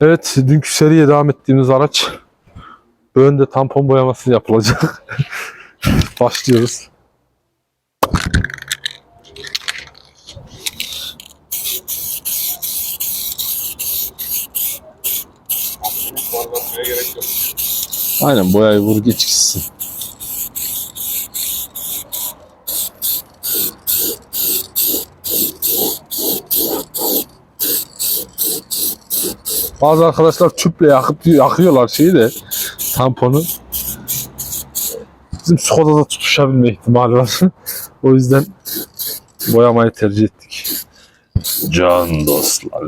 Evet, dünkü seriye devam ettiğimiz araç önde tampon boyaması yapılacak. Başlıyoruz. Aynen boyayı vur geç gitsin. Bazı arkadaşlar tüple yakıp yakıyorlar şeyi de tamponu. Bizim Skoda'da tutuşabilme ihtimali var. o yüzden boyamayı tercih ettik. Can dostlar.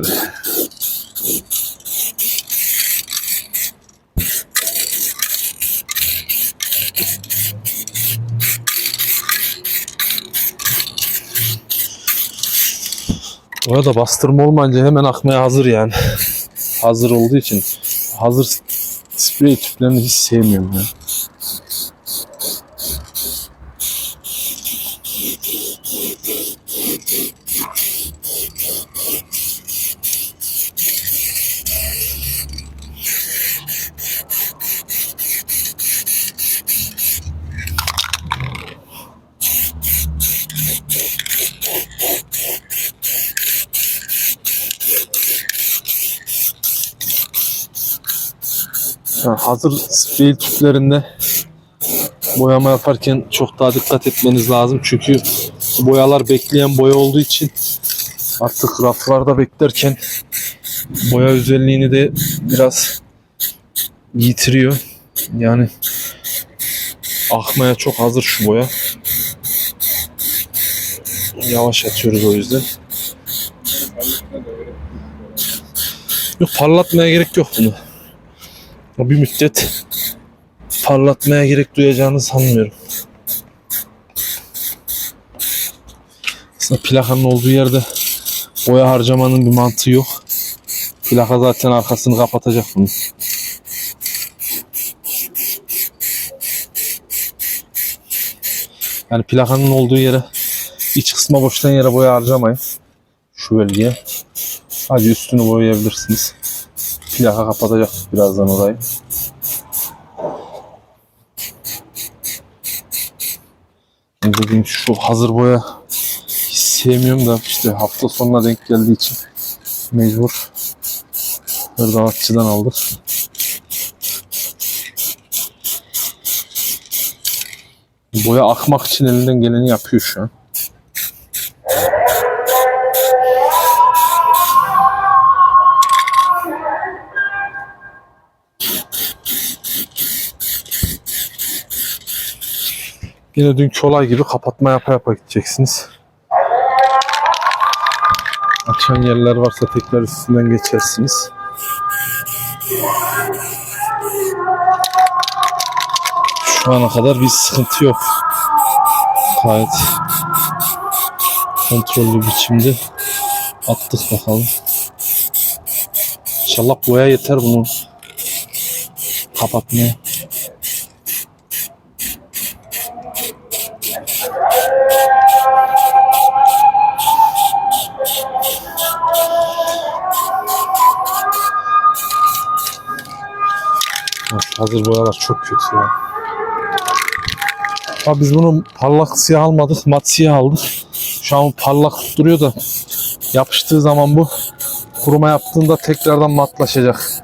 Orada bastırma olmayınca hemen akmaya hazır yani. Hazır olduğu için. Hazır sprey tüplerini hiç sevmiyorum ya. Ha, hazır sprey tüplerinde boyama yaparken çok daha dikkat etmeniz lazım. Çünkü boyalar bekleyen boya olduğu için artık raflarda beklerken boya özelliğini de biraz yitiriyor. Yani akmaya çok hazır şu boya. Yavaş atıyoruz o yüzden. Yok parlatmaya gerek yok bunu. Bir müddet parlatmaya gerek duyacağını sanmıyorum. Aslında plakanın olduğu yerde boya harcamanın bir mantığı yok. Plaka zaten arkasını kapatacak bunu. Yani plakanın olduğu yere iç kısma boştan yere boya harcamayın. Şu bölgeye. Sadece üstünü boyayabilirsiniz. Plaka kapatacak birazdan orayı. Dediğim şu hazır boya sevmiyorum da işte hafta sonuna denk geldiği için mecbur hırdavatçıdan aldık. Boya akmak için elinden geleni yapıyor şu an. Yine dünkü olay gibi kapatma yapa yapa gideceksiniz. Açan yerler varsa tekrar üstünden geçersiniz. Şu ana kadar bir sıkıntı yok. Gayet kontrollü biçimde attık bakalım. İnşallah boya yeter bunu kapatmaya. Hazır boyalar çok kötü ya. Ha biz bunu parlak siyah almadık, mat siyah aldık. Şu an parlak duruyor da yapıştığı zaman bu kuruma yaptığında tekrardan matlaşacak.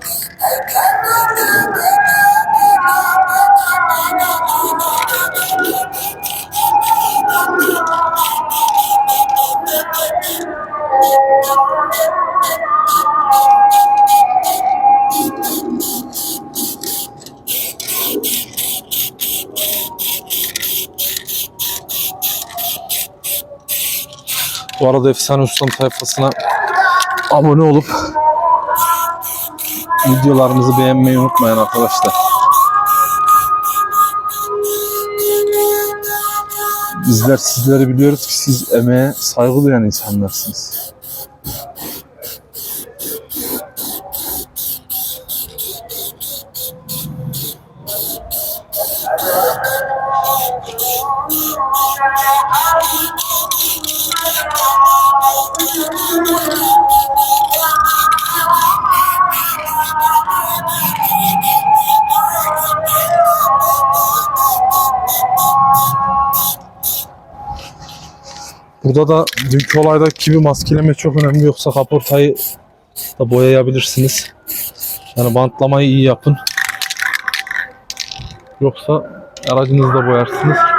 Bu arada Efsane Ustam sayfasına abone olup videolarımızı beğenmeyi unutmayın arkadaşlar. Bizler sizleri biliyoruz ki siz emeğe saygı duyan insanlarsınız. Burada da dünkü olayda bir maskeleme çok önemli yoksa kaportayı da boyayabilirsiniz. Yani bantlamayı iyi yapın. Yoksa aracınızı da boyarsınız.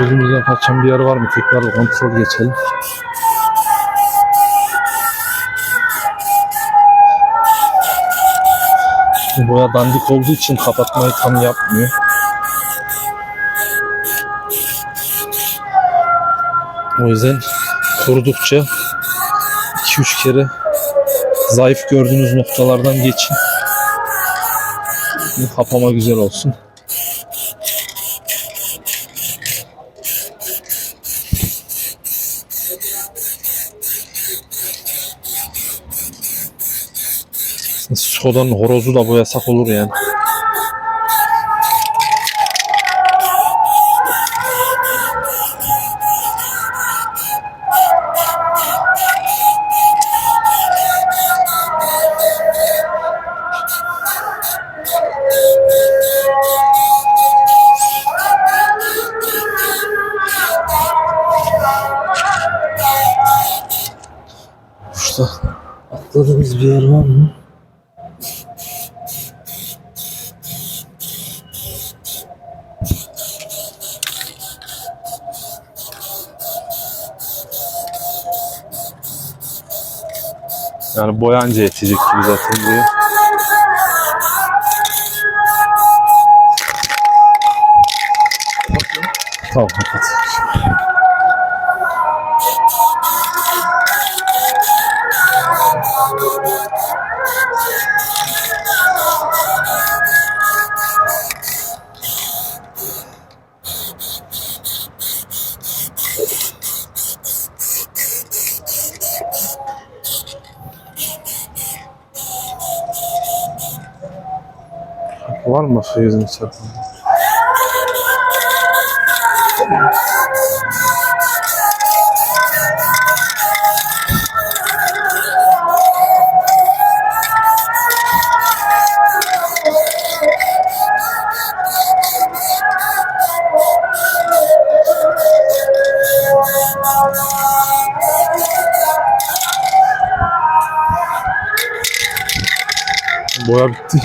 Gözümüzden kaçan bir yer var mı? Tekrar kontrol geçelim. Bu boya dandik olduğu için kapatmayı tam yapmıyor. O yüzden kurudukça 2-3 kere zayıf gördüğünüz noktalardan geçin. Kapama güzel olsun. Skoda'nın horozu da boyasak olur yani. Atladığımız bir yer var mı? Yani boyanca yetecek gibi zaten diyor. Tamam kapat. Var mı yüzünü çarpan? Boya bitti.